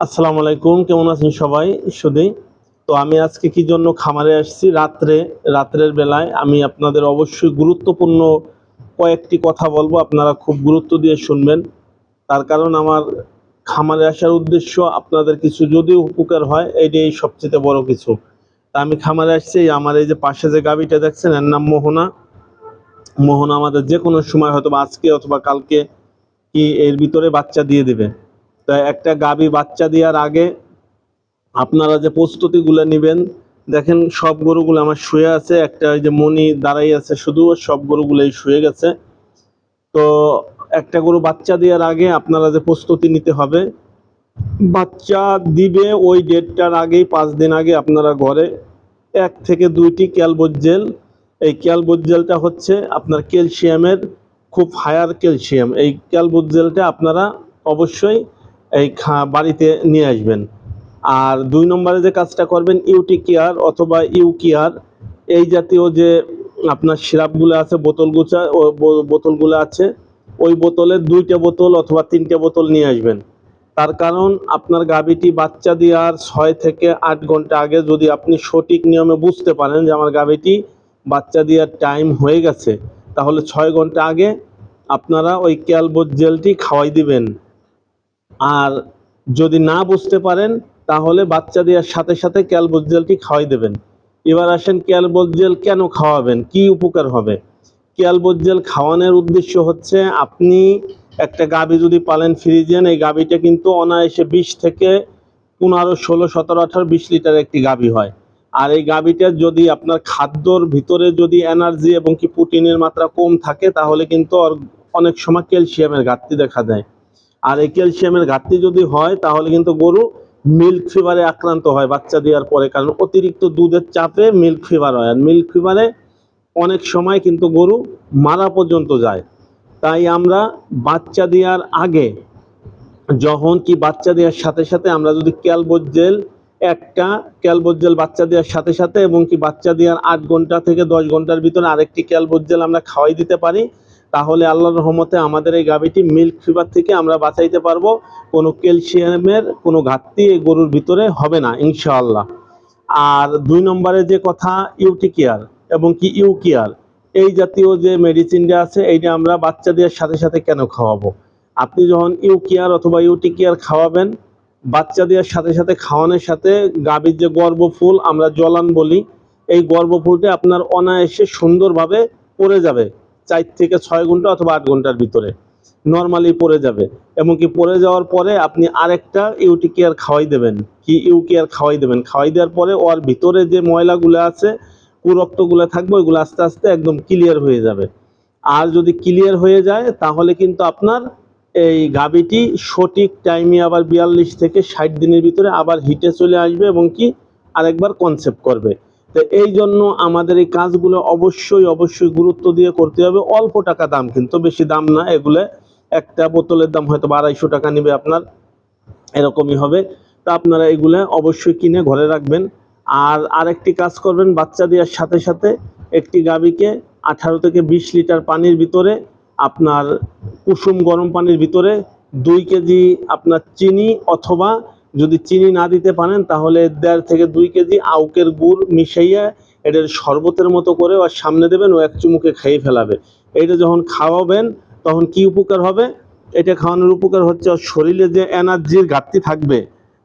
আসসালামু আলাইকুম, কেমন আছেন সবাই? সুদি তো আমি আজকে কি জন্য খামারে আসছি? রাত্রে, রাত্রের বেলায় আমি আপনাদের অবশ্যই গুরুত্বপূর্ণ কয়েকটি কথা বলব, আপনারা খুব গুরুত্ব দিয়ে শুনবেন। তার কারণ আমার খামারে আসার উদ্দেশ্য আপনাদের কিছু যদি উপকার হয় এইটাই সবচেয়ে বড় কিছু। তা আমি খামারে আসছি, আমার এই যে পাশে যে গাবিটা দেখছেন, এর নাম মোহনা। মোহনা আমাদের যে কোনো সময় হয়তো আজকে অথবা কালকে কি এর ভিতরে বাচ্চা দিয়ে দেবে। তা একটা গাবি বাচ্চা দেওয়ার আগে আপনারা যে প্রস্তুতিগুলো নেবেন, দেখেন সব গরুগুলো আমার শুয়ে আছে, একটা ওই যে মণি দাঁড়াই আছে শুধু, সব গরুগুলোই শুয়ে গেছে। তো একটা গরু বাচ্চা দেওয়ার আগে আপনারা যে প্রস্তুতি নিতে হবে, বাচ্চা দিবে ওই ডেটটার আগেই, পাঁচ দিন আগে আপনারা ঘরে এক থেকে দুইটি ক্যালবোজ জেল। এই ক্যালবোজ জেলটা হচ্ছে আপনার ক্যালসিয়ামের খুব হায়ার ক্যালসিয়াম। এই ক্যালবোজ জেলটা আপনারা অবশ্যই এই খা, বাড়িতে নিয়ে আসবেন। আর দুই নম্বরে যে কাজটা করবেন, ইউটি কেয়ার অথবা ইউ কেয়ার, এই জাতীয় যে আপনার সিরাপগুলো আছে bo- বোতলগুলো আছে, ওই বোতলের দুইটা বোতল অথবা তিনটে বোতল নিয়ে আসবেন। তার কারণ আপনার গাভীটি বাচ্চা দেওয়ার ছয় থেকে আট ঘণ্টা আগে যদি আপনি সঠিক নিয়মে বুঝতে পারেন যে আমার গাভীটি বাচ্চা দেওয়ার টাইম হয়ে গেছে, তাহলে ছয় ঘণ্টা আগে আপনারা ওই ক্যালবোজ জেলটি খাওয়াই দিবেন। আর যদি না বুঝতে পারেন, তাহলে বাচ্চা দেওয়ার সাথে সাথে ক্যালবোজ জেলটি খাওয়াই দেবেন। এবার আসেন ক্যালবোজ জেল কেন খাওয়াবেন? কি উপকার হবে? ক্যালবোজ জেল খাওয়ানোর উদ্দেশ্য হচ্ছে, আপনি একটা গাভী যদি পালেন ফ্রিজেন এই গাভীটা কিন্তু অনায়াসে বিশ থেকে পনেরো, ষোলো, সতেরো, আঠারো, বিশ লিটার একটি গাভী হয়। আর এই গাভীটার যদি আপনার খাদ্যর ভিতরে যদি এনার্জি এবং কি প্রোটিনের মাত্রা কম থাকে, তাহলে কিন্তু অনেক সময় ক্যালসিয়ামের ঘাটতি দেখা দেয়। আর এই ক্যালসিয়ামের ঘাটতি যদি হয়, তাহলে কিন্তু গরু মিল্ক ফিভারে আক্রান্ত হয় বাচ্চা দেওয়ার পরে। কারণ অতিরিক্ত দুধের চাপে মিল্ক ফিভার হয়। আর মিল্ক ফিভারে অনেক সময় কিন্তু গরু মারা পর্যন্ত যায়। তাই আমরা বাচ্চা দেওয়ার আগে যখন কি বাচ্চা দেওয়ার সাথে সাথে আমরা যদি ক্যালবোজেল একটা ক্যালবোজেল বাচ্চা দেওয়ার সাথে সাথে এবং কি বাচ্চা দেওয়ার আট ঘণ্টা থেকে দশ ঘণ্টার ভিতরে আরেকটি ক্যালবোজেল আমরা খাওয়াই দিতে পারি তাহলে আল্লাহর রহমতে আমাদের এই গাভীটি মিল্ক ফিভার থেকে আমরা বাঁচাইতে পারব। কোনো ক্যালসিয়ামের, কোনো ঘাটতি এই গরুর ভিতরে হবে না, ইনশাআল্লাহ। আর দুই নম্বরে যে কথা ইউটি কেয়ার এবং কি ইউ কেয়ার এই জাতীয় যে মেডিসিনটা আছে, এইটা আমরা বাচ্চা দেওয়ার সাথে সাথে কেন খাওয়াবো? আপনি যখন ইউ কেয়ার অথবা ইউটি কেয়ার খাওয়াবেন, বাচ্চা দেওয়ার সাথে সাথে খাওয়ানোর সাথে গাভীর যে গর্ভফুল, আমরা জলান বলি, এই গর্ভফুলটা আপনার অনায়াসে সুন্দরভাবে পড়ে যাবে। চার থেকে ছয় ঘণ্টা অথবা আট ঘণ্টার ভিতরে নর্মালি পড়ে যাবে। এবং কি পড়ে যাওয়ার পরে আপনি আরেকটা ইউটি কেয়ার খাওয়াই দেবেন। কি ইউ কেয়ার খাওয়াই দেবেন? খাওয়াই দেওয়ার পরে ওর ভিতরে যে ময়লাগুলো আছে, কুরক্তগুলো থাকবে ওইগুলো আস্তে আস্তে একদম ক্লিয়ার হয়ে যাবে। আর যদি ক্লিয়ার হয়ে যায়, তাহলে কিন্তু আপনার এই গাবিটি সঠিক টাইমে আবার বিয়াল্লিশ থেকে ষাট দিনের ভিতরে আবার হিটে চলে আসবে এবং কি আরেকবার কনসেপ্ট করবে। তো এই জন্য আমাদের এই কাজগুলো অবশ্যই অবশ্যই গুরুত্ব দিয়ে করতে হবে। অল্প টাকা দাম কিন্তু, বেশি দাম না। এগুলো একটা বোতলের দাম হয়তো আড়াইশো টাকা নেবে আপনার। এরকমই হবে। তা আপনারা এগুলো অবশ্যই কিনে ঘরে রাখবেন। আর আরেকটি কাজ করবেন, বাচ্চা দেওয়ার সাথে সাথে একটি গাভীকে আঠারো থেকে বিশ লিটার পানির ভিতরে আপনার কুসুম গরম পানির ভিতরে দুই কেজি আপনার চিনি অথবা যদি চিনি না দিতে পারেন, তাহলে দেড় থেকে দুই কেজি আউকের গুড় মিশাইয়া এটার শরবতের মতো করে ওর সামনে দেবেন, ও এক চুমুকে খেয়ে ফেলাবে। এটা যখন খাওয়াবেন, তখন কি উপকার হবে? এটা খাওয়ানোর উপকার হচ্ছে ওর শরীরে যে এনার্জির ঘাটতি থাকবে,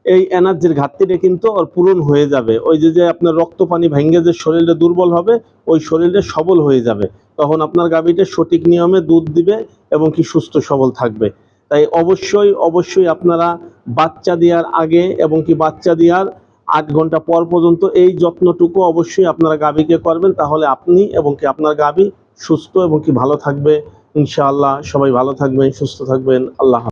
এই এনার্জির ঘাটতিটা কিন্তু ওর পূরণ হয়ে যাবে। ওই যে যে আপনার রক্ত পানি ভেঙে যে শরীরটা দুর্বল হবে, ওই শরীরটা সবল হয়ে যাবে। তখন আপনার গাভীটা সঠিক নিয়মে দুধ দিবে এবং কি সুস্থ সবল থাকবে। তাই অবশ্যই অবশ্যই আপনারা বাচ্চা দেওয়ার আগে এবং কি বাচ্চা দেওয়ার আট ঘণ্টা পর পর্যন্ত এই যত্নটুকু অবশ্যই আপনারা গাভীকে করবেন, তাহলে আপনি এবং কি আপনার গাভী সুস্থ এবং কি ভালো থাকবে ইনশাআল্লাহ সবাই ভালো থাকবেন, সুস্থ থাকবেন আল্লাহ।